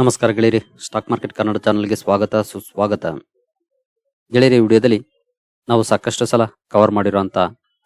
ನಮಸ್ಕಾರ ಗೆಳೆಯರಿ stock market Kannada ಚಾನಲ್ಗೆ ಸ್ವಾಗತ, ಸುಸ್ವಾಗತ. ಗೆಳೆಯರಿ ವಿಡಿಯೋದಲ್ಲಿ ನಾವು ಸಾಕಷ್ಟು ಸಲ ಕವರ್ ಮಾಡಿರುವಂತ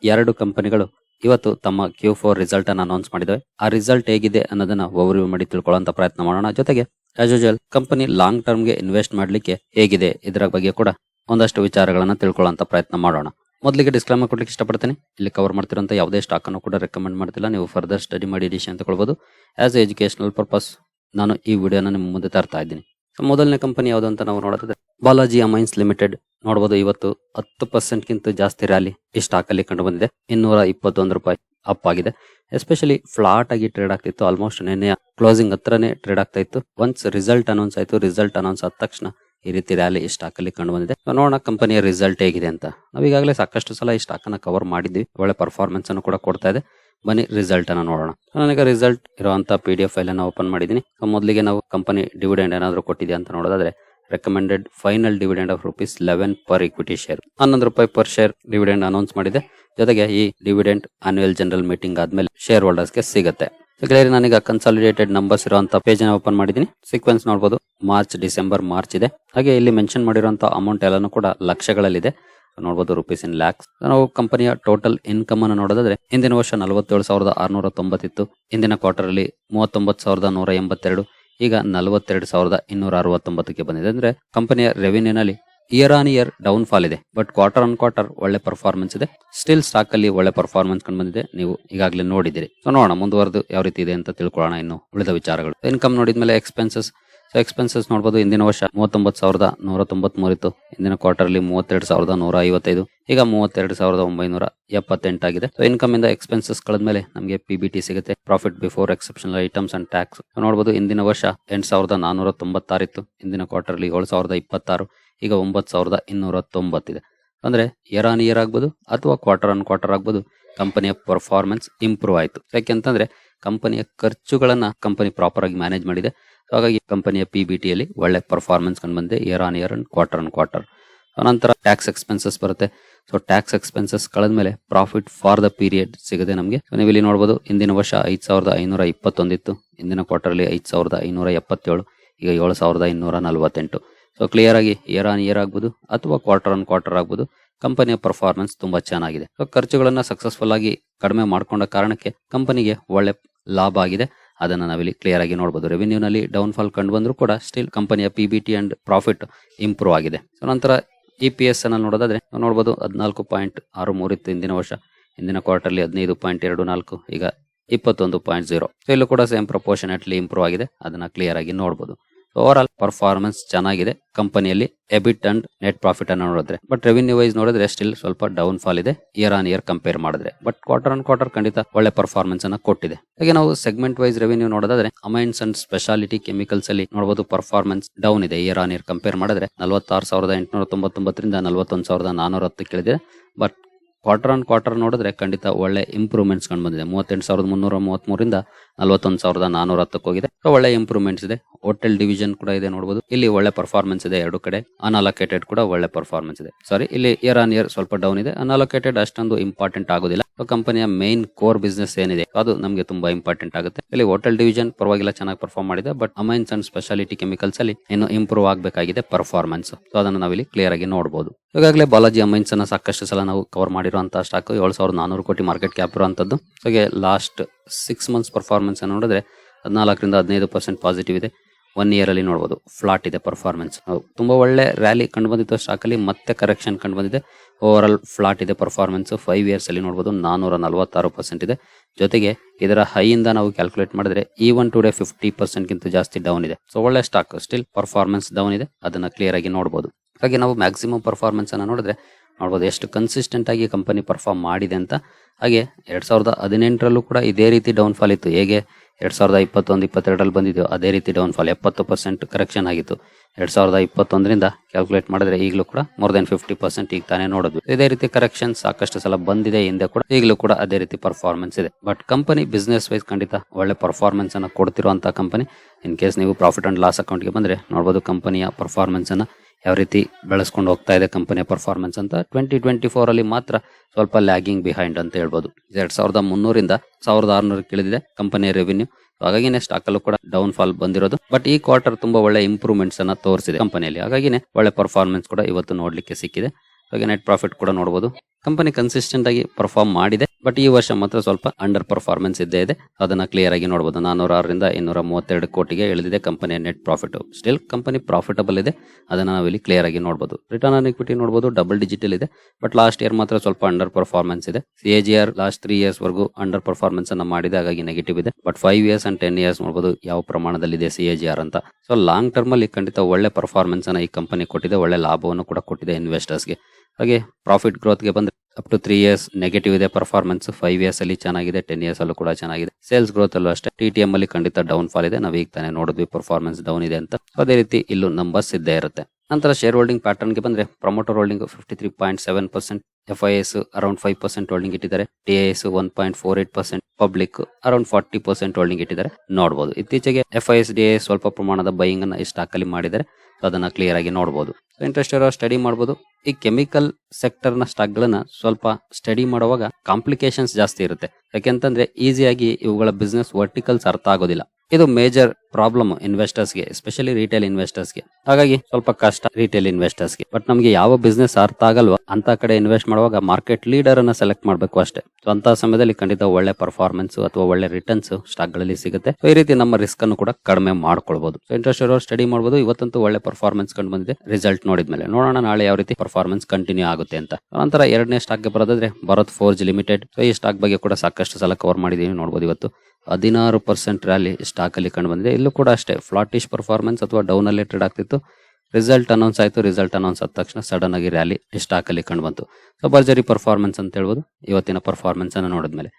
ಎರಡು ಕಂಪನಿಗಳು ಇವತ್ತು ತಮ್ಮ ಕ್ಯೂ ಫೋರ್ ರಿಸಲ್ಟ್ ಅನ್ನು ಅನೌನ್ಸ್ ಮಾಡಿದ್ದಾವೆ. ಆ ರಿಸಲ್ಟ್ ಹೇಗಿದೆ ಅನ್ನೋದನ್ನ ಓವರ್ವ್ಯೂ ಮಾಡಿ ತಿಳ್ಕೊಳ್ಳುವಂತ ಪ್ರಯತ್ನ ಮಾಡೋಣ. ಜೊತೆಗೆ ಆಸ್ ಯೂಶುವಲ್ ಕಂಪನಿ ಲಾಂಗ್ ಟರ್ಮ್ಗೆ ಇನ್ವೆಸ್ಟ್ ಮಾಡ್ಲಿಕ್ಕೆ ಹೇಗಿದೆ ಇದರ ಬಗ್ಗೆ ಕೂಡ ಒಂದಷ್ಟು ವಿಚಾರಗಳನ್ನ ತಿಳ್ಕೊಳ್ಳುವಂತ ಪ್ರಯತ್ನ ಮಾಡೋಣ. ಮೊದಲಿಗೆ ಡಿಸ್ಕ್ಲೈಮರ್ ಕೊಡ್ಲಿಕ್ಕೆ ಇಷ್ಟಪಡ್ತೇನೆ. ಇಲ್ಲಿ ಕವರ್ ಮಾಡ್ತಿರೋಂಥ ಯಾವುದೇ ಸ್ಟಾಕ್ ಅನ್ನು ಕೂಡ ರೆಕಮೆಂಡ್ ಮಾಡ್ತಿಲ್ಲ. ನೀವು ಫರ್ದರ್ ಸ್ಟಡಿ ಮಾಡಿ ಡಿಸಿಷನ್ ತಗೊಳ್ಬಹುದು ಆಸ್ ಎಜುಕೇಶನಲ್ ಪರ್ಪಸ್ ನಾನು ಈ ವಿಡಿಯೋನ ನಿಮ್ಮ ಮುಂದೆ ತರ್ತಾ ಇದ್ದೀನಿ. ಸೊ ಮೊದಲನೇ ಕಂಪನಿ ಯಾವುದು ಅಂತ ನಾವು ನೋಡೋದಾದ್ರೆ ಬಾಲಾಜಿ ಅಮೈನ್ಸ್ ಲಿಮಿಟೆಡ್ ನೋಡಬಹುದು ಇವತ್ತು ಹತ್ತು ಪರ್ಸೆಂಟ್ ಗಿಂತ ಜಾಸ್ತಿ ರ್ಯಾಲಿ ಈ ಸ್ಟಾಕ್ ಅಲ್ಲಿ ಕಂಡು ಬಂದಿದೆ. ಇನ್ನೂರ ಇಪ್ಪತ್ತೊಂದು ರೂಪಾಯಿ ಅಪ್ ಆಗಿದೆ. ಎಸ್ಪೆಷಲಿ ಫ್ಲಾಟ್ ಆಗಿ ಟ್ರೇಡ್ ಆಗ್ತಿತ್ತು. ಆಲ್ಮೋಸ್ಟ್ ನಿನ್ನೆ ಕ್ಲೋಸಿಂಗ್ ಹತ್ರನೇ ಟ್ರೇಡ್ ಆಗ್ತಾ ಇತ್ತು. ಒನ್ಸ್ ರಿಸಲ್ಟ್ ಅನೌನ್ಸ್ ಆಯ್ತು ರಿಸಲ್ಟ್ ಅನೌನ್ಸ್ ಆದ ತಕ್ಷಣ ಈ ರೀತಿ ರ್ಯಾಲಿ ಈ ಸ್ಟಾಕ್ ಅಲ್ಲಿ ಕಂಡು ಬಂದಿದೆ. ನೋಡೋಣ ಕಂಪನಿಯ ರಿಸಲ್ಟ್ ಹೇಗಿದೆ ಅಂತ. ನಾವು ಈಗಾಗಲೇ ಸಾಕಷ್ಟು ಸಲ ಈ ಸ್ಟಾಕ್ ಅನ್ನ ಕವರ್ ಮಾಡಿದ್ವಿ. ಒಳ್ಳೆ ಪರ್ಫಾರ್ಮೆನ್ಸ್ ಅನ್ನು ಕೂಡ ಕೊಡ್ತಾ ಇದೆ. ಬನ್ನಿ ರಿಸಲ್ಟ್ ಅನ್ನ ನೋಡೋಣ. ನನಗೆ ರಿಸಲ್ಟ್ ಇರುವಂತಹ ಪಿ ಡಿ ಎಫ್ ಫೈಲ್ ಅನ್ನ ಓಪನ್ ಮಾಡಿದೀನಿ ಮೊದಲಿಗೆ ನಾವು ಕಂಪನಿ ಡಿವಿಡೆಂಡ್ ಏನಾದರೂ ಕೊಟ್ಟಿದೆ ಅಂತ ನೋಡೋದಾದ್ರೆ recommended final dividend of rupees eleven per equity share ಹನ್ನೊಂದು ರೂಪಾಯಿ ಪರ್ ಶೇರ್ ಡಿವಿಡೆಂಡ್ ಅನೌನ್ಸ್ ಮಾಡಿದೆ. ಜೊತೆಗೆ ಈ ಡಿವಿಡೆಂಡ್ ಆನ್ಯುವಲ್ ಜನರಲ್ ಮೀಟಿಂಗ್ ಆದ್ಮೇಲೆ ಶೇರ್ ಹೋಲ್ಡರ್ಸ್ಗೆ ಸಿಗುತ್ತೆ. ನನಗೆ ನಾನೀಗ ಕನ್ಸಾಲಿಡೇಟೆಡ್ ನಂಬರ್ಸ್ ಇರುವಂತಹ ಪೇಜ್ನ ಓಪನ್ ಮಾಡಿದೀನಿ ಸೀಕ್ವೆನ್ಸ್ ನೋಡಬಹುದು ಮಾರ್ಚ್ ಡಿಸೆಂಬರ್ ಮಾರ್ಚ್ ಇದೆ. ಹಾಗೆ ಇಲ್ಲಿ ಮೆನ್ಷನ್ ಮಾಡಿರುವಂತಹ ಅಮೌಂಟ್ ಎಲ್ಲಾನು ಕೂಡ ಲಕ್ಷಗಳಲ್ಲಿದೆ. ನೋಡಬಹುದು ರುಪೀಸ್ ಇನ್ ಲ್ಯಾಕ್ಸ್ ನಾವು ಕಂಪನಿಯ ಟೋಟಲ್ ಇನ್ಕಮ್ ಅನ್ನು ನೋಡೋದಾದ್ರೆ, ಹಿಂದಿನ ವರ್ಷ ನಲವತ್ತೇಳು ಸಾವಿರದ ಆರ್ನೂರ ತೊಂಬತ್ತಿತ್ತು ಇಂದಿನ ಕ್ವಾರ್ಟರ್ ಅಲ್ಲಿ ಮೂವತ್ತೊಂಬತ್ತು ಸಾವಿರದ ನೂರ ಎಂಬತ್ತೆರಡು, ಈಗ ನಲವತ್ತೆರಡು ಸಾವಿರದ ಇನ್ನೂರ ಅರವತ್ತೊಂಬತ್ತಕ್ಕೆ ಬಂದಿದೆ. ಅಂದ್ರೆ ಕಂಪನಿಯ ರೆವಿನ್ಯೂನಲ್ಲಿ year on year down fall ಇದೆ ಬಟ್ ಕ್ವಾರ್ಟರ್ ಆನ್ ಕ್ವಾರ್ಟರ್ ಒಳ್ಳೆ ಪರ್ಫಾರ್ಮೆನ್ಸ್ ಇದೆ. ಸ್ಟಿಲ್ ಸ್ಟಾಕ್ ಅಲ್ಲಿ ಒಳ್ಳೆ ಪರ್ಫಾರ್ಮೆನ್ಸ್ ಕಂಡು ಬಂದಿದೆ. ನೀವು ಈಗಾಗಲೇ ನೋಡಿದಿರಿ ಸೊ ನೋಡೋಣ, ಮುಂದುವರೆದು ಯಾವ ರೀತಿ ಇದೆ ಅಂತ ತಿಳ್ಕೊಳ್ಳೋಣ ಇನ್ನು ಉಳಿದ ವಿಚಾರಗಳು. ಇನ್ಕಮ್ ನೋಡಿದ್ಮೇಲೆ ಎಕ್ಸ್ಪೆನ್ಸಸ್ ಸೊ ಎಕ್ಸ್ಪೆನ್ಸಸ್ ನೋಡಬಹುದು ಇಂದಿನ ವರ್ಷ ಮೂವತ್ತೊಂಬತ್ತು ಸಾವಿರದ ನೂರ ತೊಂಬತ್ಮೂರು ಇತ್ತು. ಇಂದಿನ ಕ್ವಾರ್ಟರ್ಲಿ ಮೂವತ್ತೆರಡು ಸಾವಿರದ ನೂರ ಐವತ್ತೈದು ಈಗ ಮೂವತ್ತೆರಡು ಸಾವಿರದ ಒಂಬೈನೂರ ಎಪ್ಪತ್ತೆಂಟಾಗಿದೆ. ಸೊ ಇನ್ಕಮ್ ಇಂದ ಎಕ್ಸ್ಪೆನ್ಸಸ್ ಕಳೆದ್ಮೇಲೆ ನಮಗೆ ಪಿ ಬಿ ಟಿ ಸಿಗುತ್ತೆ. Profit before exceptional items and tax ನೋಡಬಹುದು ಇಂದಿನ ವರ್ಷ ಎಂಟು ಸಾವಿರದ ನಾನೂರ ತೊಂಬತ್ತಾರು ಇತ್ತು. ಇಂದಿನ ಕ್ವಾರ್ಟರ್ಲಿ ಏಳು ಸಾವಿರದ ಇಪ್ಪತ್ತಾರು. ಈಗ ಒಂಬತ್ತು ಸಾವಿರದ ಇನ್ನೂರ ತೊಂಬತ್ತಿದೆ ಅಂದ್ರೆ ಇಯರ್ ಆನ್ ಇಯರ್ ಆಗ್ಬೋದು ಅಥವಾ ಕ್ವಾರ್ಟರ್ ಆನ್ ಕ್ವಾರ್ಟರ್ ಆಗ್ಬೋದು ಕಂಪನಿಯ ಪರ್ಫಾರ್ಮೆನ್ಸ್ ಇಂಪ್ರೂವ್ ಆಯಿತು. ಯಾಕೆಂತಂದ್ರೆ ಕಂಪನಿಯ ಖರ್ಚುಗಳನ್ನ ಕಂಪನಿ ಪ್ರಾಪರ್ ಆಗಿ ಮ್ಯಾನೇಜ್ ಮಾಡಿದೆ. ಹಾಗಾಗಿ ಕಂಪನಿಯ ಪಿ ಬಿ ಟಿಯಲ್ಲಿ ಒಳ್ಳೆ ಪರ್ಫಾರ್ಮೆನ್ಸ್ ಕಂಡು ಬಂದಿದೆ year on year and quarter on quarter ನಂತರ ಟ್ಯಾಕ್ಸ್ ಎಕ್ಸ್ಪೆನ್ಸಸ್ ಬರುತ್ತೆ. ಸೊ ಟ್ಯಾಕ್ಸ್ ಎಕ್ಸ್ಪೆನ್ಸಸ್ ಕಳೆದ್ಮೇಲೆ ಪ್ರಾಫಿಟ್ ಫಾರ್ ದ ಪೀರಿಯಡ್ ಸಿಗದೆ ನಮಗೆ. ನೀವು ಇಲ್ಲಿ ನೋಡಬಹುದು ಇಂದಿನ ವರ್ಷ ಐದು ಸಾವಿರದ ಐನೂರ ಇಪ್ಪತ್ತೊಂದಿತ್ತು ಇಂದಿನ ಕ್ವಾರ್ಟರ್ ಅಲ್ಲಿ ಐದು ಸಾವಿರದ ಐನೂರ ಎಪ್ಪತ್ತೇಳು, ಈಗ ಏಳು ಸಾವಿರದ ಇನ್ನೂರ ನಲವತ್ತೆಂಟು. ಸೊ ಕ್ಲಿಯರ್ ಆಗಿ ಇಯರ್ ಆನ್ ಇಯರ್ ಆಗ್ಬೋದು, ಅಥವಾ ಕ್ವಾರ್ಟರ್ ಆನ್ ಕ್ವಾರ್ಟರ್ ಆಗ್ಬೋದು, ಕಂಪನಿಯ ಪರ್ಫಾರ್ಮೆನ್ಸ್ ತುಂಬಾ ಚೆನ್ನಾಗಿದೆ. ಸೊ ಖರ್ಚುಗಳನ್ನ ಸಕ್ಸಸ್ಫುಲ್ ಆಗಿ ಕಡಿಮೆ ಮಾಡಿಕೊಂಡ ಕಾರಣಕ್ಕೆ ಕಂಪನಿಗೆ ಒಳ್ಳೆ ಲಾಭ ಆಗಿದೆ. ಅದನ್ನ ನಾವಿಲ್ಲಿ ಕ್ಲಿಯರ್ ಆಗಿ ನೋಡಬಹುದು ರೆವಿನ್ಯೂ ನಲ್ಲಿ ಡೌನ್ ಫಾಲ್ ಕಂಡು ಬಂದರೂ ಕೂಡ ಸ್ಟಿಲ್ ಕಂಪನಿಯ P B T and profit improve ಆಗಿದೆ. ಸೊ ನಂತರ ಇ ಪಿ ಎಸ್ ಅನ್ನು ನೋಡೋದಾದ್ರೆ ನೋಡಬಹುದು ಹದಿನಾಲ್ಕು ಪಾಯಿಂಟ್ ಆರು ಮೂರು ಇತ್ತು ಹಿಂದಿನ ವರ್ಷ. ಹಿಂದಿನ ಕ್ವಾರ್ಟರ್ಲಿ ಹದಿನೈದು ಪಾಯಿಂಟ್ ಎರಡು ನಾಲ್ಕು, ಈಗ ಇಪ್ಪತ್ತೊಂದು ಪಾಯಿಂಟ್ ಜೀರೋ. ಸೊ ಇಲ್ಲೂ ಕೂಡ ಸೇಮ್ ಪ್ರಪೋರ್ಷನೇಟ್ಲಿ ಇಂಪ್ರೂವ್ ಆಗಿದೆ. ಅದನ್ನ ಕ್ಲಿಯರ್ ಆಗಿ ನೋಡಬಹುದು ಓವರ್ ಆಲ್ ಪರ್ಫಾರ್ಮೆನ್ಸ್ ಚೆನ್ನಾಗಿದೆ ಕಂಪನಿಯಲ್ಲಿ ಎಬಿಟ್ ಅಂಡ್ ನೆಟ್ ಪ್ರಾಫಿಟ್ ಅನ್ನು ನೋಡಿದ್ರೆ. ಬಟ್ ರೆವಿನ್ಯೂ ವೈಸ್ ನೋಡಿದ್ರೆ ಸ್ಟಿಲ್ ಸ್ವಲ್ಪ ಡೌನ್ ಫಾಲ್ ಇದೆ. ಇಯರ್ ಆನ್ ಇಯರ್ ಕಂಪೇರ್ ಮಾಡಿದ್ರೆ. ಬಟ್ ಕ್ವಾರ್ಟರ್ ಆನ್ ಕ್ವಾರ್ಟರ್ ಖಂಡಿತ ಒಳ್ಳೆ ಪರ್ಫಾರ್ಮೆನ್ಸ್ ಅನ್ನ ಕೊಟ್ಟಿದೆ. ಹಾಗೆ ನಾವು ಸೆಗ್ಮೆಂಟ್ ವೈಸ್ ರೆವಿನ್ಯೂ ನೋಡೋದಾದ್ರೆ ಅಮೈನ್ಸ್ ಅಂಡ್ ಸ್ಪೆಷಾಲಿಟಿ ಕೆಮಿಕಲ್ಸ್ ಅಲ್ಲಿ ನೋಡಬಹುದು ಪರ್ಫಾರ್ಮೆನ್ಸ್ ಡೌನ್ ಇದೆ. ಇಯರ್ ಆನ್ ಇಯರ್ ಕಂಪೇರ್ ಮಾಡಿದ್ರೆ ನಲವತ್ತಾರು ಸಾವಿರದ ಎಂಟುನೂರ ತೊಂಬತ್ತೊಂಬತ್ತರಿಂದ ನಲವತ್ತೊಂದು ಸಾವಿರದ ನಾನೂರ ಹತ್ತು ಕೇಳಿದೆ. ಬಟ್ ಕ್ವಾರ್ಟರ್ ಆನ್ ಕ್ವಾರ್ಟರ್ ನೋಡಿದ್ರೆ ಖಂಡಿತ ಒಳ್ಳೆ ಇಂಪ್ರೂವ್ಮೆಂಟ್ಸ್ ಕಂಡು ಬಂದಿದೆ ಮೂವತ್ತೆಂಟು ಸಾವಿರದ ಮುನ್ನೂರ ಮೂವತ್ಮೂರಿಂದ ನಲವತ್ತೊಂದು ಸಾವಿರದ ನಾನೂರ ಹತ್ತಕ್ಕೆ ಹೋಗಿದೆ. ಒಳ್ಳೆ ಇಂಪ್ರೂವ್ಮೆಂಟ್ಸ್ ಇದೆ. ಹೋಟೆಲ್ ಡಿವಿಷನ್ ಕೂಡ ಇದೆ ನೋಡಬಹುದು ಇಲ್ಲಿ ಒಳ್ಳೆ ಪರ್ಫಾರ್ಮೆನ್ಸ್ ಇದೆ ಎರಡು ಕಡೆ. ಅನ್ಅಲೋಕೇಟೆಡ್ ಕೂಡ ಒಳ್ಳೆ ಪರ್ಫಾರ್ಮೆನ್ಸ್ ಇದೆ. ಸಾರಿ ಇಲ್ಲಿ ಇಯರ್ ಆನ್ ಇಯರ್ ಸ್ವಲ್ಪ ಡೌನ್ ಇದೆ. ಅನ್ಅಲೋಕೇಟೆಡ್ ಅಷ್ಟೊಂದು ಇಂಪಾರ್ಟೆಂಟ್ ಆಗೋದಿಲ್ಲ. ಕಂಪನಿಯ ಮೇನ್ ಕೋರ್ ಬಿಸ್ನೆಸ್ ಏನಿದೆ, ಅದು ನಮಗೆ ತುಂಬಾ ಇಂಪಾರ್ಟೆಂಟ್ ಆಗುತ್ತೆ. ಇಲ್ಲಿ ಹೋಟೆಲ್ ಡಿವಿಷನ್ ಪರವಾಗಿಲ್ಲ, ಚೆನ್ನಾಗಿ ಪರ್ಫಾರ್ಮ್ ಮಾಡಿದೆ but amines and speciality chemicals ಅಲ್ಲಿ ಇನ್ನು ಇಂಪ್ರೂವ್ ಆಗಬೇಕಾಗಿದೆ ಪರ್ಫಾರ್ಮೆನ್ಸ್ ಸೊ ಅದನ್ನು ನಾವಿಲ್ಲಿ ಕ್ಲಿಯರ್ ಆಗಿ ನೋಡಬಹುದು ಈಗಾಗಲೇ ಬಾಲಾಜಿ ಅಮೈನ್ಸ್ ಅನ್ನ ಸಾಕಷ್ಟು ಸಲ ನಾವು ಕವರ್ ಮಾಡಿರುವಂತಹ ಸ್ಟಾಕ್ ಏಳು ಸಾವಿರದ ನಾನೂರು ಕೋಟಿ ಮಾರ್ಕೆಟ್ ಕ್ಯಾಪ್ ಇರುವಂತದ್ದು. ಹಾಗೆ ಲಾಸ್ಟ್ ಸಿಕ್ಸ್ ಮಂತ್ಸ್ ಪರ್ಫಾರ್ಮೆನ್ಸ್ ನೋಡಿದ್ರೆ ಹದಿನಾಲ್ಕರಿಂದ ಹದಿನೈದು ಪರ್ಸೆಂಟ್ ಪಾಸಿಟಿವ್ ಇದೆ. ಒನ್ ಇಯರ್ ಅಲ್ಲಿ ನೋಡಬಹುದು ಫ್ಲಾಟ್ ಇದೆ ಪರ್ಫಾರ್ಮೆನ್ಸ್ ತುಂಬಾ ಒಳ್ಳೆ ರ್ಯಾಲಿ ಕಂಡು ಬಂದಿತ್ತು ಸ್ಟಾಕ್ ಅಲ್ಲಿ, ಮತ್ತೆ ಕರೆಕ್ಷನ್ ಕಂಡು ಬಂದಿದೆ. ಓವರ್ ಆಲ್ ಫ್ಲಾಟ್ ಇದೆ ಪರ್ಫಾರ್ಮೆನ್ಸ್ ಫೈವ್ ಇಯರ್ಸ್ ಅಲ್ಲಿ ನೋಡಬಹುದು ನಾನೂರ ನಲವತ್ತಾರು ಪರ್ಸೆಂಟ್ ಇದೆ. ಜೊತೆಗೆ ಇದರ ಹೈ ಇಂದ ನಾವು ಕ್ಯಾಲ್ಕುಲೇಟ್ ಮಾಡಿದ್ರೆ ಈ ಒನ್ ಟುಡೇ ಫಿಫ್ಟಿ ಪರ್ಸೆಂಟ್ ಗಿಂತ ಜಾಸ್ತಿ ಡೌನ್ ಇದೆ. ಸೊ ಒಳ್ಳೆ ಸ್ಟಾಕ್ ಸ್ಟಿಲ್ ಪರ್ಫಾರ್ಮೆನ್ಸ್ ಡೌನ್ ಇದೆ, ಅದನ್ನ ಕ್ಲಿಯರ್ ಆಗಿ ನೋಡಬಹುದು ಹಾಗೆ ನಾವು ಮ್ಯಾಕ್ಸಿಮಮ್ ಪರ್ಫಾರ್ಮೆನ್ಸ್ ಅನ್ನು ನೋಡಿದ್ರೆ, ನೋಡ್ಬೋದು ಎಷ್ಟು ಕನ್ಸಿಸ್ಟೆಂಟ್ ಆಗಿ ಕಂಪನಿ ಪರ್ಫಾರ್ಮ್ ಮಾಡಿದೆ ಅಂತ. ಹಾಗೆ ಎರಡ್ ಸಾವಿರದ ಹದಿನೆಂಟರಲ್ಲೂ ಕೂಡ ಇದೇ ರೀತಿ ಡೌನ್ ಫಾಲ್ ಇತ್ತು. ಹೇಗೆ? ಎರಡ್ ಸಾವಿರದ ಇಪ್ಪತ್ತೊಂದು, ಇಪ್ಪತ್ತೆರಡರಲ್ಲಿ ಬಂದಿದ್ದು ಅದೇ ರೀತಿ ಡೌನ್ ಫಾಲ್ ಎಪ್ಪತ್ತು ಪರ್ಸೆಂಟ್ ಕರೆಕ್ಷನ್ ಆಗಿತ್ತು. ಎರಡ್ ಸಾವಿರದ ಇಪ್ಪತ್ತೊಂದರಿಂದ ಕ್ಯಾಲ್ಕುಲೇಟ್ ಮಾಡಿದ್ರೆ ಈಗಲೂ ಕೂಡ ಮೋರ್ ದೆನ್ ಫಿಫ್ಟಿ ಪರ್ಸೆಂಟ್ ಈಗ ತಾನೇ ನೋಡಿದ್ವಿ ಇದೇ ರೀತಿ ಕರೆಕ್ಷನ್ ಸಾಕಷ್ಟು ಸಲ ಬಂದಿದೆ, ಹಿಂದೆ ಕೂಡ, ಈಗಲೂ ಕೂಡ ಅದೇ ರೀತಿ ಪರ್ಫಾರ್ಮೆನ್ಸ್ ಇದೆ. ಬಟ್ ಕಂಪನಿ ಬಿಸ್ನೆಸ್ ವೈಸ್ ಖಂಡಿತ ಒಳ್ಳೆ ಪರ್ಫಾರ್ಮೆನ್ಸ್ ಅನ್ನು ಕೊಡ್ತಿರುವಂತಹ ಕಂಪನಿ ಇನ್ ಕೇಸ್ ನೀವು ಪ್ರಾಫಿಟ್ ಅಂಡ್ ಲಾಸ್ ಅಕೌಂಟ್ಗೆ ಬಂದ್ರೆ ನೋಡಬಹುದು ಕಂಪನಿಯ ಪರ್ಫಾರ್ಮೆನ್ಸ್ ಅನ್ನ ಯಾವ ರೀತಿ ಬೆಳೆಸ್ಕೊಂಡು ಹೋಗ್ತಾ ಇದೆ ಕಂಪನಿಯ ಪರ್ಫಾರ್ಮೆನ್ಸ್ ಅಂತ ಟ್ವೆಂಟಿ ಟ್ವೆಂಟಿ ಫೋರ್ ಅಲ್ಲಿ ಮಾತ್ರ ಸ್ವಲ್ಪ ಲ್ಯಾಗಿಂಗ್ ಬಿಹೈಂಡ್ ಅಂತ ಹೇಳ್ಬೋದು. ಎರಡ್ ಸಾವಿರದ ಮುನ್ನೂರಿಂದ ಸಾವಿರದ ಆರ್ನೂರ ಇಳಿದಿದೆ ಕಂಪನಿಯ ರೆವಿನ್ಯೂ ಹಾಗಾಗಿನೇ ಸ್ಟಾಕ್ ಅಲ್ಲೂ ಕೂಡ ಡೌನ್ ಫಾಲ್ ಬಂದಿರೋದು. ಬಟ್ ಈ ಕ್ವಾರ್ಟರ್ ತುಂಬಾ ಒಳ್ಳೆ ಇಂಪ್ರೂವ್ಮೆಂಟ್ಸ್ ಅನ್ನ ತೋರಿಸಿದೆ ಕಂಪನಿಯಲ್ಲಿ. ಹಾಗಾಗಿನೇ ಒಳ್ಳೆ ಪರ್ಫಾರ್ಮೆನ್ಸ್ ಕೂಡ ಇವತ್ತು ನೋಡ್ಲಿಕ್ಕೆ ಸಿಕ್ಕಿದೆ. ಹಾಗೆ ನೆಟ್ ಪ್ರಾಫಿಟ್ ಕೂಡ ನೋಡಬಹುದು ಕಂಪನಿ ಕನ್ಸಿಸ್ಟೆಂಟ್ ಆಗಿ ಪರ್ಫಾರ್ಮ್ ಮಾಡಿದೆ. ಬಟ್ ಈ ವರ್ಷ ಮಾತ್ರ ಸ್ವಲ್ಪ ಅಂಡರ್ ಪರ್ಫಾರ್ಮೆನ್ಸ್ ಇದ್ದೇ ಇದೆ. ಅದನ್ನ ಕ್ಲಿಯರ್ ಆಗಿ ನೋಡಬಹುದು ನಾನೂರ ಆರರಿಂದ ಇನ್ನೂರ ಮೂವತ್ತೆರಡು ಕೋಟಿಗೆ ಇಳಿದಿದೆ ಕಂಪನಿಯ net profit still company profitable ಇದೆ. ಅದನ್ನ ನಾವಿಲ್ಲಿ ಕ್ಲಿಯರ್ ಆಗಿ ನೋಡಬಹುದು ರಿಟರ್ನ್ ಆನ್ ಇಕ್ವಿಟಿ ನೋಡಬಹುದು ಡಬಲ್ ಡಿಜಿಟಲ್ ಇದೆ. ಬಟ್ ಲಾಸ್ಟ್ ಇಯರ್ ಮಾತ್ರ ಸ್ವಲ್ಪ ಅಂಡರ್ ಪರ್ಫಾರ್ಮೆನ್ಸ್ ಇದೆ. C G R last three years ವರೆಗೂ ಅಂಡರ್ ಪರ್ಫಾರ್ಮೆನ್ಸ್ ಅನ್ನ ಮಾಡಿದೆ. ಹಾಗಾಗಿ ನೆಗೆಟಿವ್ ಇದೆ. But five years and ten years ನೋಡಬಹುದು ಯಾವ ಪ್ರಮಾಣದಲ್ಲಿದೆ ಸಿ ಎ ಜಿ ಆರ್ ಅಂತ. ಸೊ ಲಾಂಗ್ ಟರ್ಮ್ ಅಲ್ಲಿ ಖಂಡಿತ ಒಳ್ಳೆ ಪರ್ಫಾರ್ಮೆನ್ಸ್ ಅನ್ನ ಈ ಕಂಪನಿ ಕೊಟ್ಟಿದೆ. ಒಳ್ಳೆ ಲಾಭವನ್ನು ಕೂಡ ಕೊಟ್ಟಿದೆ ಇನ್ವೆಸ್ಟರ್ಸ್ಗೆ ಹಾಗೆ ಪ್ರಾಫಿಟ್ ಗ್ರೋತ್ಗೆ ಬಂದ್ರೆ up to three years negative ಇದೆ ಪರ್ಫಾರ್ಮೆನ್ಸ್ ಫೈವ್ ಇಯರ್ಸ್ ಅಲ್ಲಿ ಚೆನ್ನಾಗಿದೆ ಟೆನ್ ಇಯರ್ಸ್ ಅಲ್ಲೂ ಕೂಡ ಚೆನ್ನಾಗಿದೆ. ಸೇಲ್ಸ್ ಗ್ರೋತ್ ಅಲ್ಲೂ ಅಷ್ಟೇ. ಟಿ ಟಿ ಎಂ ಅಲ್ಲಿ ಖಂಡಿತ ಡೌನ್ ಫಾಲ್ ಇದೆ. ನಾವು ಈಗ ತಾನೇ ನೋಡಿದ್ವಿ ಪರ್ಫಾರ್ಮೆನ್ಸ್ ಡೌನ್ ಇದೆ ಅಂತ. ಅದೇ ರೀತಿ ಇಲ್ಲೂ ನಂಬರ್ಸ್ ಇದ್ದೇ ಇರುತ್ತೆ. ನಂತರ ಶೇರ್ ಹೋಲ್ಡಿಂಗ್ ಪ್ಯಾಟರ್ನ್ಗೆ ಬಂದ್ರೆ promoter holding fifty three point seven percent F I S around five percent holding ಇಟ್ಟಿದ್ದಾರೆ. T I S one point four eight percent public around forty percent holding ಇಟ್ಟಿದ್ದಾರೆ. ನೋಡಬಹುದು ಇತ್ತೀಚೆಗೆ F I S D I ಸ್ವಲ್ಪ ಪ್ರಮಾಣದ buying ಅನ್ನ ಈ stock ಅಲ್ಲಿ ಮಾಡಿದ್ದಾರೆ. ಅದನ್ನ ಕ್ಲಿಯರ್ ಆಗಿ ನೋಡಬಹುದು ಇಂಟ್ರೆಸ್ಟ್ ಇರೋ ಸ್ಟಡಿ ಮಾಡಬಹುದು ಈ ಕೆಮಿಕಲ್ ಸೆಕ್ಟರ್ನ ಸ್ಟಾಕ್ ಗಳನ್ನ ಸ್ವಲ್ಪ ಸ್ಟಡಿ ಮಾಡುವಾಗ ಕಾಂಪ್ಲಿಕೇಶನ್ಸ್ ಜಾಸ್ತಿ ಇರುತ್ತೆ. ಯಾಕೆಂತಂದ್ರೆ ಈಸಿಯಾಗಿ ಇವುಗಳ ಬಿಸ್ನೆಸ್ ವರ್ಟಿಕಲ್ಸ್ ಅರ್ಥ ಆಗೋದಿಲ್ಲ. ಇದು ಮೇಜರ್ ಪ್ರಾಬ್ಲಮ್ ಇನ್ವೆಸ್ಟರ್ಸ್ಗೆ ಎಸ್ಪೆಷಲಿ ರಿಟೇಲ್ ಇನ್ವೆಸ್ಟರ್ಸ್ಗೆ. ಹಾಗಾಗಿ ಸ್ವಲ್ಪ ಕಷ್ಟ ರಿಟೇಲ್ ಇನ್ವೆಸ್ಟರ್ಸ್ಗೆ. ಬಟ್ ನಮಗೆ ಯಾವ ಬಿಸ್ನೆಸ್ ಅರ್ಥ ಆಗಲ್ವಾ, ಅಂತ ಕಡೆ ಇನ್ವೆಸ್ಟ್ ಮಾಡುವಾಗ ಮಾರ್ಕೆಟ್ ಲೀಡರ್ ಅನ್ನ ಸೆಲೆಕ್ಟ್ ಮಾಡಬೇಕು ಅಷ್ಟೇ. ಸೊ ಅಂತ ಸಮಯದಲ್ಲಿ ಖಂಡಿತ ಒಳ್ಳೆ ಪರ್ಫಾರ್ಮೆನ್ಸ್ ಅಥವಾ ಒಳ್ಳೆ ರಿಟರ್ನ್ಸ್ ಸ್ಟಾಕ್ಗಳಲ್ಲಿ ಸಿಗುತ್ತೆ. ಈ ರೀತಿ ನಮ್ಮ ರಿಸ್ಕ್ ಅನ್ನು ಕೂಡ ಕಡಿಮೆ ಮಾಡ್ಕೊಳ್ಬಹುದು ಇಂಟ್ರೆಸ್ಟ್ ಇರೋರು ಸ್ಟಡಿ ಮಾಡಬಹುದು ಇವತ್ತಂತೂ ಒಳ್ಳೆ ಪರ್ಫಾರ್ಮೆನ್ಸ್ ಕಂಡು ಬಂದಿದೆ. ರಿಸಲ್ಟ್ ನೋಡಿದ್ಮೇಲೆ ನೋಡೋಣ ನಾಳೆ ಯಾವ ರೀತಿ ಪರ್ಫಾರ್ಮೆನ್ಸ್ ಕಂಟಿನ್ಯೂ ಆಗುತ್ತೆ ಅಂತ. ನಂತರ ಎರಡನೇ ಸ್ಟಾಕ್ಗೆ ಬರೋದಾದ್ರೆ ಭರತ್ ಫೋರ್ಜ್ ಲಿಮಿಟೆಡ್ ಸೊ ಈ ಸ್ಟಾಕ್ ಬಗ್ಗೆ ಕೂಡ ಸಾಕಷ್ಟು ಸಲ ಕವರ್ ಮಾಡಿದೀವಿ ನೋಡಬಹುದು ಇವತ್ತು. ಹದಿನಾರು ಪರ್ಸೆಂಟ್ ರ್ಯಾಲಿ ಸ್ಟಾಕ್ ಅಲ್ಲಿ ಕಂಡು ಬಂದಿದೆ. ಇಲ್ಲೂ ಕೂಡ ಅಷ್ಟೇ ಫ್ಲಾಟಿಶ್ ಪರ್ಫಾರ್ಮೆನ್ಸ್ ಅಥವಾ ಡೌನ್ ಅಲ್ಲಿ ಟ್ರೇಡ್ ಆಗ್ತಿತ್ತು. ರಿಸಲ್ಟ್ ಅನೌನ್ಸ್ ಆಯಿತು ರಿಸಲ್ಟ್ ಅನೌನ್ಸ್ ಆದ ತಕ್ಷಣ ಸಡನ್ ಆಗಿ ರ್ಯಾಲಿ ಸ್ಟಾಕ್ ಅಲ್ಲಿ ಕಂಡು ಬಂತು. ಸೊ ಭರ್ಜರಿ ಪರ್ಫಾರ್ಮೆನ್ಸ್ ಅಂತ ಹೇಳ್ಬೋದು, ಇವತ್ತಿನ ಪರ್ಫಾರ್ಮೆನ್ಸ್ ಅನ್ನು ನೋಡಿದ್ಮೇಲೆ.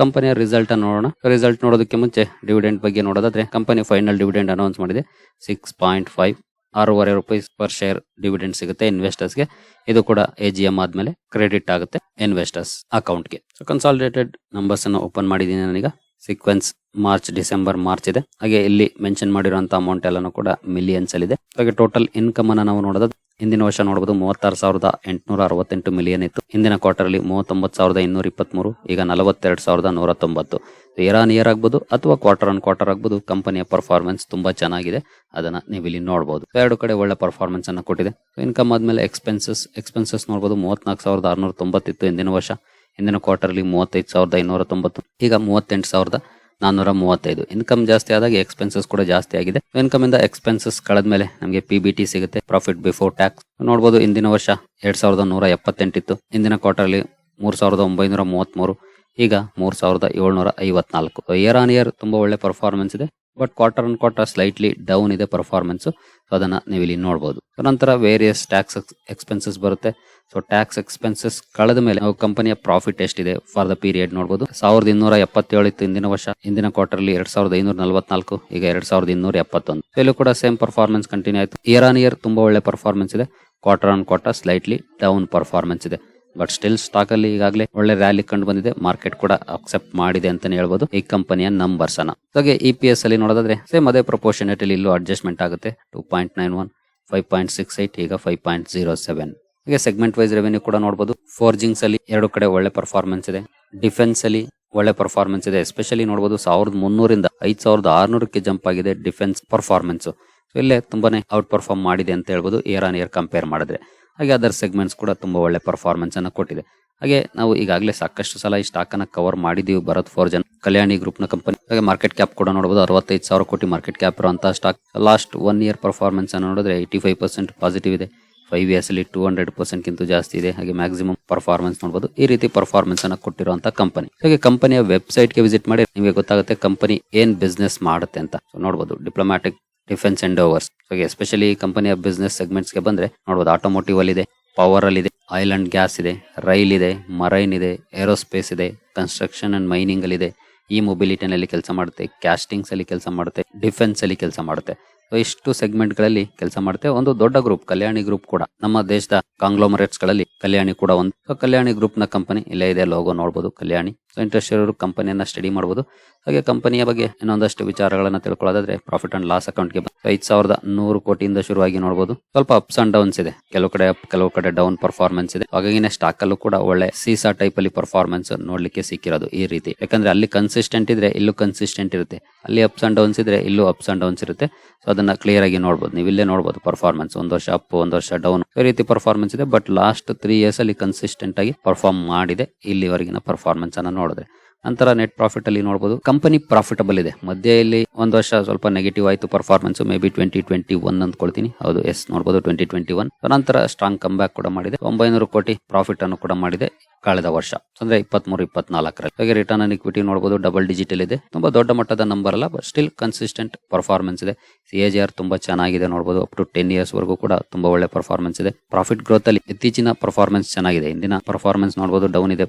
ಕಂಪನಿಯ ರಿಸಲ್ಟ್ ಅನ್ನು ನೋಡೋಣ. ರಿಸಲ್ಟ್ ನೋಡೋದಕ್ಕೆ ಮುಂಚೆ ಡಿವಿಡೆಂಡ್ ಬಗ್ಗೆ ನೋಡೋದಾದ್ರೆ ಕಂಪನಿ ಫೈನಲ್ ಡಿವಿಡೆಂಡ್ ಅನೌನ್ಸ್ ಮಾಡಿದೆ. ಸಿಕ್ಸ್ ಪಾಯಿಂಟ್ ಫೈವ್ ಆರೂವರೆ ರೂಪಾಯಿ ಪರ್ ಶೇರ್ ಡಿವಿಡೆಂಡ್ ಸಿಗುತ್ತೆ ಇನ್ವೆಸ್ಟರ್ಸ್ಗೆ ಇದು ಕೂಡ ಎ ಜಿ ಎಂ ಆದ್ಮೇಲೆ ಕ್ರೆಡಿಟ್ ಆಗುತ್ತೆ ಇನ್ವೆಸ್ಟರ್ಸ್ ಅಕೌಂಟ್ಗೆ ಸೊ ಕನ್ಸಾಲಿಡೇಟೆಡ್ ನಂಬರ್ಸ್ ಅನ್ನು ಓಪನ್ ಮಾಡಿದ್ದೀನಿ ನಾನೀಗ. ಸೀಕ್ವೆನ್ಸ್ ಮಾರ್ಚ್ ಡಿಸೆಂಬರ್ ಮಾರ್ಚ್ ಇದೆ. ಹಾಗೆ ಇಲ್ಲಿ ಮೆನ್ಷನ್ ಮಾಡಿರುವಂತಹ ಅಮೌಂಟ್ ಎಲ್ಲಾನು ಕೂಡ ಮಿಲಿಯನ್ಸ್ ಅಲ್ಲಿ ಇದೆ ಹಾಗೆ ಟೋಟಲ್ ಇನ್ಕಮ್ ಅನ್ನ ನಾವು ನೋಡೋದು. ಹಿಂದಿನ ವರ್ಷ ನೋಡಬಹುದು ಮೂವತ್ತಾರು ಸಾವಿರದ ಎಂಟುನೂರ ಅರವತ್ತೆಂಟು ಮಿಲಿಯನ್ ಇತ್ತು. ಹಿಂದಿನ ಕ್ವಾರ್ಟರ್ ಅಲ್ಲಿ ಮೂವತ್ತೊಂಬತ್ತು ಸಾವಿರದ ಇನ್ನೂರ ಇಪ್ಪತ್ಮೂರು, ಈಗ ನಲವತ್ತೆರಡು ಸಾವಿರದ ನೂರ ತೊಂಬತ್ತು ಇಯರ್ ಆನ್ ಇಯರ್ ಆಗ್ಬೋದು ಅಥವಾ ಕ್ವಾರ್ಟರ್ ಆನ್ ಕ್ವಾರ್ಟರ್ ಆಗ್ಬೋದು ಕಂಪನಿಯ ಪರ್ಫಾರ್ಮೆನ್ಸ್ ತುಂಬಾ ಚೆನ್ನಾಗಿದೆ. ಅದನ್ನ ನೀವು ಇಲ್ಲಿ ನೋಡಬಹುದು ಎರಡು ಕಡೆ ಒಳ್ಳೆ ಪರ್ಫಾರ್ಮೆನ್ಸ್ ಅನ್ನ ಕೊಟ್ಟಿದೆ. ಇನ್ಕಮ್ ಆದ್ಮೇಲೆ ಎಕ್ಸ್ಪೆನ್ಸಸ್ ಎಕ್ಸ್ಪೆನ್ಸಸ್ ನೋಡಬಹುದು ಮೂವತ್ನಾಲ್ಕು ಸಾವಿರದ ಆರ್ನೂರ ತೊಂಬತ್ತಿತ್ತು ಹಿಂದಿನ ವರ್ಷ. ಹಿಂದಿನ ಕ್ವಾರ್ಟರ್ಲಿ ಮೂವತ್ತೈದು ಸಾವಿರದ ಐನೂರ ತೊಂಬತ್ತು, ಈಗ ಮೂವತ್ತೆಂಟು ಸಾವಿರದ ನಾನ್ನೂರ ಮೂವತ್ತೈದು. ಇನ್ಕಮ್ ಜಾಸ್ತಿ ಆದಾಗ ಎಕ್ಸ್ಪೆನ್ಸಸ್ ಕೂಡ ಜಾಸ್ತಿ ಆಗಿದೆ. ಇನ್ಕಮ್ ಇಂದ ಎಕ್ಸ್ಪೆನ್ಸಸ್ ಕಳೆದ್ಮೇಲೆ ನಮಗೆ ಪಿ ಬಿ ಟಿ ಸಿಗುತ್ತೆ ಪ್ರಾಫಿಟ್ ಬಿಫೋರ್ ಟ್ಯಾಕ್ಸ್ ನೋಡಬಹುದು ಇಂದಿನ ವರ್ಷ ಎರಡ್ ಸಾವಿರದ ನೂರ ಎಪ್ಪತ್ತೆಂಟಿತ್ತು ಇಂದಿನ ಕ್ವಾರ್ಟರ್ಲಿ ಮೂರು ಮೂರ್ ಸಾವಿರದ ಒಂಬೈನೂರ ಮೂವತ್ಮೂರು ಈಗ ಮೂರು ಸಾವಿರದ ಏಳ್ನೂರ ಐವತ್ನಾಲ್ಕು ಇಯರ್ ಆನ್ ಇಯರ್ ತುಂಬಾ ಒಳ್ಳೆ ಪರ್ಫಾರ್ಮೆನ್ಸ್ ಇದೆ. But quarter on quarter slightly down ಇದೆ ಪರ್ಫಾರ್ಮೆನ್ಸ್ ಅದನ್ನ ನೀವು ಇಲ್ಲಿ ನೋಡಬಹುದು ನಂತರ ವೇರಿಯಸ್ ಟ್ಯಾಕ್ಸ್ ಎಕ್ಸ್ಪೆನ್ಸಸ್ ಬರುತ್ತೆ. ಸೊ ಟ್ಯಾಕ್ಸ್ ಎಕ್ಸ್ಪೆನ್ಸಸ್ ಕಳೆದ ಮೇಲೆ ನಾವು ಕಂಪನಿಯ ಪ್ರಾಫಿಟ್ ಎಷ್ಟಿದೆ ಫಾರ್ ದ ಪೀರಿಯಡ್ ನೋಡಬಹುದು ಸಾವಿರದ ಇನ್ನೂರ ಎಪ್ಪತ್ತೇಳು ಇತ್ತು ಹಿಂದಿನ ವರ್ಷ. ಹಿಂದಿನ ಕ್ವಾರ್ಟರ್ ಅಲ್ಲಿ ಎರಡ್ ಸಾವಿರದ ಐನೂರ ನಲವತ್ನಾಲ್ಕು, ಈಗ ಎರಡ್ ಸಾವಿರದ ಇನ್ನೂರ ಎಪ್ಪತ್ತೊಂದು. ಇಲ್ಲೂ ಕೂಡ ಸೇಮ್ ಪರ್ಫಾರ್ಮೆನ್ಸ್ ಕಂಟಿನ್ಯೂ ಆಯಿತು. ಇಯರ್ ಆನ್ ಇಯರ್ ತುಂಬಾ ಒಳ್ಳೆ ಪರ್ಫಾರ್ಮೆನ್ಸ್ ಇದೆ. Quarter on quarter slightly down performance ಇದೆ. ಬಟ್ ಸ್ಟಿಲ್ ಸ್ಟಾಕ್ ಅಲ್ಲಿ ಈಗಾಗಲೇ ಒಳ್ಳೆ ರ್ಯಾಲಿ ಕಂಡು ಬಂದಿದೆ. ಮಾರ್ಕೆಟ್ ಕೂಡ ಅಕ್ಸೆಪ್ಟ್ ಮಾಡಿದೆ ಅಂತಾನೆ ಹೇಳ್ಬೋದು. ಈ ಕಂಪನಿಯ ನಂಬರ್ಸ್ ಅನ್ನ. ಹಾಗೆ ಇ ಪಿ ಎಸ್ ಅಲ್ಲಿ ನೋಡೋದಾದ್ರೆ ಸೇಮ್ ಅದೇ ಪ್ರಪೋರ್ಷನೇಟ್ ಇಲ್ಲೂ ಅಡ್ಜಸ್ಟ್ಮೆಂಟ್ ಆಗುತ್ತೆ. Two point nine one five point six eight ಈಗ ಫೈವ್ ಪಾಯಿಂಟ್ ಜೀರೋ ಸೆವೆನ್ ಹಾಗೆ ಸೆಗ್ಮೆಂಟ್ ವೈಸ್ ರೆವೆನ್ಯೂ ಕೂಡ ನೋಡಬಹುದು ಫೋರ್ಜಿಂಗ್ಸ್ ಅಲ್ಲಿ ಎರಡು ಕಡೆ ಒಳ್ಳೆ ಪರ್ಫಾರ್ಮೆನ್ಸ್ ಇದೆ. ಡಿಫೆನ್ಸ್ ಅಲ್ಲಿ ಒಳ್ಳೆ ಪರ್ಫಾರ್ಮೆನ್ಸ್ ಇದೆ. ಎಸ್ಪೆಷಲಿ ನೋಡಬಹುದು ಸಾವಿರದ ಮುನ್ನೂರಿಂದ ಐದ್ ಸಾವಿರದ ಆರ್ನೂರಕ್ಕೆ ಜಂಪ್ ಆಗಿದೆ ಡಿಫೆನ್ಸ್ ಪರ್ಫಾರ್ಮೆನ್ಸ್ ಇಲ್ಲೇ ತುಂಬಾನೇ ಔಟ್ ಪರ್ಫಾರ್ಮ್ ಮಾಡಿದೆ ಅಂತ ಹೇಳ್ಬೋದು. ಇಯರ್ ಆನ್ ಇಯರ್ ಕಂಪೇರ್ ಮಾಡಿದ್ರೆ. ಹಾಗೆ ಅದರ್ ಸೆಗ್ಮೆಂಟ್ಸ್ ಕೂಡ ತುಂಬಾ ಒಳ್ಳೆ ಪರ್ಫಾರ್ಮೆನ್ಸ್ ಅನ್ನ ಕೊಟ್ಟಿದೆ. ಹಾಗೆ ನಾವು ಈಗಾಗಲೇ ಸಾಕಷ್ಟು ಸಲ ಈ ಸ್ಟಾಕ್ ಅನ್ನ ಕವರ್ ಮಾಡಿದೀವಿ ಭರತ್ ಫೋರ್ ಜನ್ ಕಲ್ಯಾಣಿ ಗ್ರೂಪ್ನ ಕಂಪನಿ ಹಾಗೆ ಮಾರ್ಕೆಟ್ ಕ್ಯಾಪ್ ಕೂಡ ನೋಡಬಹುದು ಅರವತ್ತೈದು ಸಾವಿರ ಕೋಟಿ ಮಾರ್ಕೆಟ್ ಕ್ಯಾಪ್ ಇರುವಂತಹ stock last one year performance ಅನ್ನು ನೋಡಿದ್ರೆ ಏಯ್ಟಿ ಫೈವ್ ಪರ್ಸೆಂಟ್ ಪಾಸಿಟಿವ್ ಇದೆ. ಫೈವ್ ಇಯರ್ಸ್ ಅಲ್ಲಿ ಟೂ ಹಂಡ್ರೆಡ್ ಪರ್ಸೆಂಟ್ ಗಿಂತ ಜಾಸ್ತಿ ಇದೆ. ಹಾಗೆ ಮ್ಯಾಕ್ಸಿಮಮ್ ಪರ್ಫಾರ್ಮೆನ್ಸ್ ನೋಡಬಹುದು ಈ ರೀತಿ ಪರ್ಫಾರ್ಮೆನ್ಸ್ ಅನ್ನ ಕೊಟ್ಟಿರುವಂತಹ ಕಂಪನಿ ಹಾಗೆ ಕಂಪನಿಯ ವೆಬ್ಸೈಟ್ಗೆ ವಿಸಿಟ್ ಮಾಡಿ ನಿಮಗೆ ಗೊತ್ತಾಗುತ್ತೆ ಕಂಪನಿ ಏನ್ ಬಿಸ್ನೆಸ್ ಮಾಡುತ್ತೆ ಅಂತ. ನೋಡಬಹುದು diplomatic defence and overs. Okay especially ಕಂಪನಿಯ ಬಿಸ್ನೆಸ್ ಸೆಗ್ಮೆಂಟ್ಸ್ಗೆ ಬಂದ್ರೆ ನೋಡಬಹುದು ಆಟೋಮೋಟಿವ್ ಅಲ್ಲಿ ಇದೆ ಪವರ್ ಅಲ್ಲಿ ಇದೆ ಆಯಿಲ್ ಅಂಡ್ ಗ್ಯಾಸ್ ಇದೆ, ರೈಲ್ ಇದೆ ಮರೈನ್ ಇದೆ ಏರೋಸ್ಪೇಸ್ ಇದೆ ಕನ್ಸ್ಟ್ರಕ್ಷನ್ ಅಂಡ್ ಮೈನಿಂಗ್ ಅಲ್ಲಿ ಇದೆ ಈ ಮೊಬಿಲಿಟಿನಲ್ಲಿ ಕೆಲಸ ಮಾಡುತ್ತೆ ಕ್ಯಾಸ್ಟಿಂಗ್ಸ್ ಅಲ್ಲಿ ಕೆಲಸ ಮಾಡುತ್ತೆ ಡಿಫೆನ್ಸ್ ಅಲ್ಲಿ ಕೆಲಸ ಮಾಡುತ್ತೆ. ಸೊ ಇಷ್ಟು ಸೆಗ್ಮೆಂಟ್ಗಳಲ್ಲಿ ಕೆಲಸ ಮಾಡುತ್ತೆ. ಒಂದು ದೊಡ್ಡ ಗ್ರೂಪ್ ಕಲ್ಯಾಣಿ ಗ್ರೂಪ್ ಕೂಡ. ನಮ್ಮ ದೇಶದ ಕಾಂಗ್ಲೋಮರೇಟ್ಸ್ಗಳಲ್ಲಿ ಕಲ್ಯಾಣಿ ಕೂಡ ಒಂದು. ಕಲ್ಯಾಣಿ ಗ್ರೂಪ್ನ ಕಂಪನಿ ಇಲ್ಲೇ ಇದೆ ಲೋಗೋ ನೋಡಬಹುದು ಕಲ್ಯಾಣಿ. ಸೊ ಇಂಟ್ರೆಸ್ಟ್ ಇರೋರು ಕಂಪನಿಯನ್ನ ಸ್ಟಡಿ ಮಾಡಬಹುದು ಹಾಗೆ ಕಂಪನಿಯ ಬಗ್ಗೆ ಇನ್ನೊಂದಷ್ಟು ವಿಚಾರಗಳನ್ನ ತಿಳ್ಕೊಳ್ಳೋದಾದ್ರೆ ಪ್ರಾಫಿಟ್ ಅಂಡ್ ಲಾಸ್ ಅಕೌಂಟ್ಗೆ ಐದು ಸಾವಿರದ ನೂರು ಕೋಟಿಯಿಂದ ಶುರುವಾಗಿ ನೋಡಬಹುದು ಸ್ವಲ್ಪ ಅಪ್ಸ್ ಅಂಡ್ ಡೌನ್ಸ್ ಇದೆ. ಕೆಲವು ಕಡೆ ಅಪ್ ಕೆಲವು ಕಡೆ ಡೌನ್ ಪರ್ಫಾರ್ಮೆನ್ಸ್ ಇದೆ. ಹಾಗಾಗಿನೇ ಸ್ಟಾಕ್ ಅಲ್ಲೂ ಕೂಡ ಒಳ್ಳೆ ಸೀಸಾ ಟೈಪ್ ಅಲ್ಲಿ ಪರ್ಫಾರ್ಮೆನ್ಸ್ ನೋಡ್ಲಿಕ್ಕೆ ಸಿಕ್ಕಿರೋದು ಈ ರೀತಿ. ಯಾಕಂದ್ರೆ ಅಲ್ಲಿ ಕನ್ಸಿಸ್ಟೆಂಟ್ ಇದ್ರೆ ಇಲ್ಲೂ ಕನ್ಸಿಸ್ಟೆಂಟ್ ಇರುತ್ತೆ. ಅಲ್ಲಿ ಅಪ್ಸ್ ಅಂಡ್ ಡೌನ್ಸ್ ಇದ್ರೆ ಇಲ್ಲೂ ಅಪ್ಸ್ ಅಂಡ್ ಡೌನ್ಸ್ ಇರುತ್ತೆ. ಸೊ ಅದನ್ನ ಕ್ಲಿಯರ್ ಆಗಿ ನೋಡಬಹುದು ನೀವು ಇಲ್ಲೇ ನೋಡಬಹುದು ಪರ್ಫಾರ್ಮೆನ್ಸ್ ಒಂದ್ ವರ್ಷ ಅಪ್ ಒಂದು ವರ್ಷ ಡೌನ್ ಈ ರೀತಿ ಪರ್ಫಾರ್ಮೆನ್ಸ್ ಇದೆ. ಬಟ್ ಲಾಸ್ಟ್ ತ್ರೀ ಇಯರ್ಸ್ ಅಲ್ಲಿ ಕನ್ಸಿಸ್ಟೆಂಟ್ ಆಗಿ ಪರ್ಫಾರ್ಮ್ ಮಾಡಿದೆ. ಇಲ್ಲಿವರೆಗಿನ ಪರ್ಫಾರ್ಮೆನ್ಸ್ ಅನ್ನ ನೋಡಿದ್ರೆ. ನಂತರ ನೆಟ್ ಪ್ರಾಫಿಟ್ ಅಲ್ಲಿ ನೋಡಬಹುದು ಕಂಪನಿ ಪ್ರಾಫಿಟಬಲ್ ಇದೆ. ಮಧ್ಯೆಯಲ್ಲಿ ಒಂದ್ ವರ್ಷ ಸ್ವಲ್ಪ ನೆಗೆಟಿವ್ ಆಯ್ತು performance maybe twenty twenty one ಅಂದ್ಕೊಳ್ತೀನಿ. ಹೌದು ಎಸ್ ನೋಡಬಹುದು ಟ್ವೆಂಟಿ ಟ್ವೆಂಟಿ ಒನ್ ನಂತರ ಸ್ಟ್ರಾಂಗ್ ಕಮ್ ಬ್ಯಾಕ್ ಕೂಡ ಮಾಡಿದೆ. ಒಂಬೈನೂರು ಕೋಟಿ ಪ್ರಾಫಿಟ್ ಅನ್ನು ಕೂಡ ಮಾಡಿದೆ ಕಳೆದ ವರ್ಷ. ಅಂದ್ರೆ ಇಪ್ಪತ್ಮೂರು, ಇಪ್ಪತ್ನಾಲ್ಕರಲ್ಲಿ. ಹಾಗೆ ರಿಟರ್ನ್ ಅನ್ ಇಕ್ವಿಟಿ ನೋಡಬಹುದು ಡಬಲ್ ಡಿಜಿಟಲ್ ಇದೆ. ತುಂಬಾ ದೊಡ್ಡ ಮಟ್ಟದ ನಂಬರ್ ಅಲ್ಲ ಬಟ್ ಸ್ಟಿಲ್ ಕನ್ಸಿಸ್ಟೆಂಟ್ ಪರ್ಫಾರ್ಮೆನ್ಸ್ ಇದೆ. ಸಿ ಎ ಜಿ ಆರ್ ತುಂಬಾ ಚೆನ್ನಾಗಿದೆ ನೋಡಬಹುದು ಅಪ್ ಟು ಟೆನ್ ಇಯರ್ಸ್ ವರೆಗೂ ಕೂಡ ತುಂಬಾ ಒಳ್ಳೆ ಪರ್ಫಾರ್ಮೆನ್ಸ್ ಇದೆ. ಪ್ರಾಫಿಟ್ ಗ್ರೋತ್ ಅಲ್ಲಿ ಇತ್ತೀಚಿನ ಪರ್ಫಾರ್ಮೆನ್ಸ್ ಚೆನ್ನಾಗಿದೆ. ಇಂದಿನ ಪರ್ಫಾರ್ಮೆನ್ಸ್ ನೋಡಬಹುದು ಡೌನ್ ಇದೆ.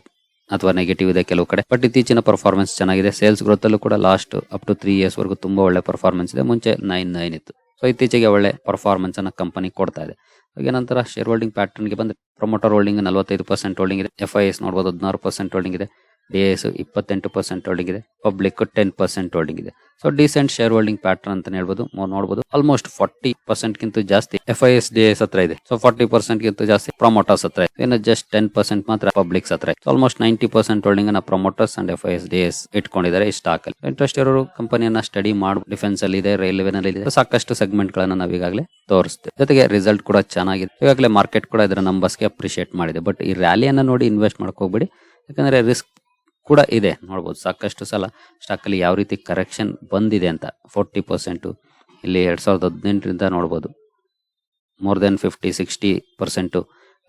ಅಥವಾ ನೆಗೆಟಿವ್ ಇದೆ ಕೆಲವು ಕಡೆ. ಬಟ್ ಇತ್ತೀಚಿನ ಪರ್ಫಾರ್ಮೆನ್ಸ್ ಚೆನ್ನಾಗಿದೆ. ಸೇಲ್ಸ್ ಗ್ರೋತ್ ಅಲ್ಲೂ ಕೂಡ last up to three years ವರೆಗೂ ತುಂಬಾ ಒಳ್ಳೆ ಪರ್ಫಾರ್ಮೆನ್ಸ್ ಇದೆ. ಮುಂಚೆ ನೈನ್ ನೈನ್ ಇತ್ತು. ಸೊ ಇತ್ತೀಚೆಗೆ ಒಳ್ಳೆ ಪರ್ಫಾರ್ಮೆನ್ಸ್ ಅನ್ನ ಕಂಪನಿ ಕೊಡ್ತಾ ಇದೆ. ಹಾಗೆ ನಂತರ ಶೇರ್ ಹೋಲ್ಡಿಂಗ್ ಪ್ಯಾಟರ್ನ್ಗೆ ಬಂದ್ರೆ ಪ್ರೊಮೋಟರ್ ಹೋಲ್ಡಿಂಗ್ ನಲವತ್ತೈದು ಪರ್ಸೆಂಟ್ ಹೋಲ್ಡಿಂಗ್ ಇದೆ. ಎಫ್ ಐ ಎಸ್ ನೋಡಬಹುದು ಹದಿನಾರು ಪರ್ಸೆಂಟ್ ಹೋಲ್ಡಿಂಗ್ ಇದೆ. ಡಿ ಎಸ್ ಇಪ್ಪತ್ತೆಂಟು ಪರ್ಸೆಂಟ್ ಹೋಲ್ಡಿಂಗ್ ಇದೆ ಪಬ್ಲಿಕ್ ಟೆನ್ ಪರ್ಸೆಂಟ್ ಹೋಲ್ಡಿಂಗ್ ಇದೆ so decent share holding pattern ಅಂತ ಹೇಳ್ಬೋದು ನೋಡಬಹುದು ಆಲ್ಮೋಸ್ಟ್ ಫಾರ್ಟಿ ಪರ್ಸೆಂಟ್ ಗಿಂತ ಜಾಸ್ತಿ ಎಫ್ ಐ ಎಸ್ ಡಿ ಹತ್ರ ಇದೆ. ಸೊ ಫಾರ್ಟಿ ಪರ್ಸೆಂಟ್ ಗಿಂತ ಜಾಸ್ತಿ ಪ್ರೊಮೋಟರ್ಸ್ ಹತ್ರ ಇದೆ. ಇನ್ನು ಜಸ್ಟ್ ಟೆನ್ ಪರ್ಸೆಂಟ್ ಮಾತ್ರ ಪಬ್ಲಿಕ್ಸ್ ಹತ್ರ ಇದೆ. Almost ninety percent ಹೋಲ್ಡಿಂಗ್ನ promoters and F I S D ಇಟ್ಕೊಂಡಿದ್ದಾರೆ ಈ ಸ್ಟಾಕ್ ಅಲ್ಲಿ. ಇಂಟ್ರೆಸ್ಟ್ ಇರೋರು ಕಂಪನಿಯನ್ನ ಸ್ಟಡಿ ಮಾಡಿ. ಡಿಫೆನ್ಸ್ ಅಲ್ಲಿ ಇದೆ ರೈಲ್ವೆ ನಲ್ಲಿ ಇದೆ. ಸಾಕಷ್ಟು ಸೆಗ್ಮೆಂಟ್ ಗಳನ್ನ ನಾವು ಈಗಾಗಲೇ ತೋರಿಸ್ತೇವೆ. ಜೊತೆಗೆ ರಿಸಲ್ಟ್ ಕೂಡ ಚೆನ್ನಾಗಿದೆ. ಈಗಾಗಲೇ ಮಾರ್ಕೆಟ್ ಕೂಡ ಇದರ ನಂಬರ್ಸ್ಗೆ ಅಪ್ರಿಶಿಯೇಟ್ ಮಾಡಿದೆ. ಬಟ್ ಈ ರ್ಯಾಲಿಯನ್ನ ನೋಡಿ ಇನ್ವೆಸ್ಟ್ ಹೋಗ್ಬೇಡಿ. ಯಾಕಂದ್ರೆ ರಿಸ್ಕ್ ಕೂಡ ಇದೆ. ನೋಡ್ಬೋದು. ಸಾಕಷ್ಟು ಸಲ ಸ್ಟಾಕಲ್ಲಿ ಯಾವ ರೀತಿ ಕರೆಕ್ಷನ್ ಬಂದಿದೆ ಅಂತ ಫೋರ್ಟಿ ಪರ್ಸೆಂಟು ಇಲ್ಲಿ ಎರಡು ಸಾವಿರದ ಹದಿನೆಂಟರಿಂದ ನೋಡ್ಬೋದು. More than fifty sixty percent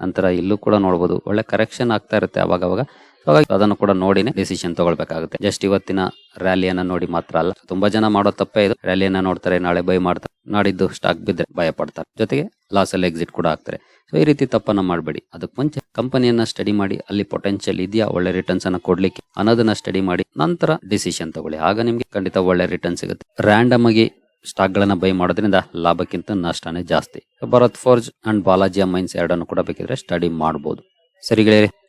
ನಂತರ ಇಲ್ಲೂ ಕೂಡ ನೋಡ್ಬೋದು. ಒಳ್ಳೆ ಕರೆಕ್ಷನ್ ಆಗ್ತಾ ಇರುತ್ತೆ ಅವಾಗವಾಗ ಹಾಗಾಗಿ ಅದನ್ನು ಕೂಡ ನೋಡಿನೇ ಡಿಸಿಷನ್ ತಗೊಳ್ಬೇಕಾಗುತ್ತೆ. ಜಸ್ಟ್ ಇವತ್ತಿನ ರ್ಯಾಲಿಯನ್ನ ನೋಡಿ ಮಾತ್ರ ಅಲ್ಲ. ತುಂಬಾ ಜನ ಮಾಡೋ ತಪ್ಪೇ ಇದು. ರ್ಯಾಲಿಯನ್ನ ನೋಡ್ತಾರೆ, ನಾಳೆ ಬೈ ಮಾಡ್ತಾರೆ. ನಾಡಿದ್ದು ಸ್ಟಾಕ್ ಬಿದ್ದರೆ ಭಯ ಪಡ್ತಾರೆ. ಜೊತೆಗೆ ಲಾಸ್ ಅಲ್ಲಿ ಎಕ್ಸಿಟ್ ಕೂಡ ಆಗ್ತಾರೆ. ಸೊ ಈ ರೀತಿ ತಪ್ಪನ್ನ ಮಾಡಬೇಡಿ. ಅದಕ್ಕೆ ಮುಂಚೆ ಕಂಪನಿಯನ್ನ ಸ್ಟಡಿ ಮಾಡಿ, ಅಲ್ಲಿ ಪೊಟೆನ್ಷಿಯಲ್ ಇದೆಯಾ, ಒಳ್ಳೆ ರಿಟರ್ನ್ಸ್ ಅನ್ನ ಕೊಡ್ಲಿಕ್ಕೆ ಅನ್ನೋದನ್ನ ಸ್ಟಡಿ ಮಾಡಿ, ನಂತರ ಡಿಸಿಷನ್ ತಗೊಳ್ಳಿ. ಆಗ ನಿಮ್ಗೆ ಖಂಡಿತ ಒಳ್ಳೆ ರಿಟರ್ನ್ ಸಿಗುತ್ತೆ. ರ್ಯಾಂಡಮ್ ಆಗಿ ಸ್ಟಾಕ್ ಗಳನ್ನ ಬೈ ಮಾಡೋದ್ರಿಂದ ಲಾಭಕ್ಕಿಂತ ನಷ್ಟನೇ ಜಾಸ್ತಿ. Bharat forge and Balaji mines ಎರಡನ್ನು ಕೂಡ ಬೇಕಿದ್ರೆ ಸ್ಟಡಿ ಮಾಡಬಹುದು ಸರಿ ಗೆಳೆಯರೆ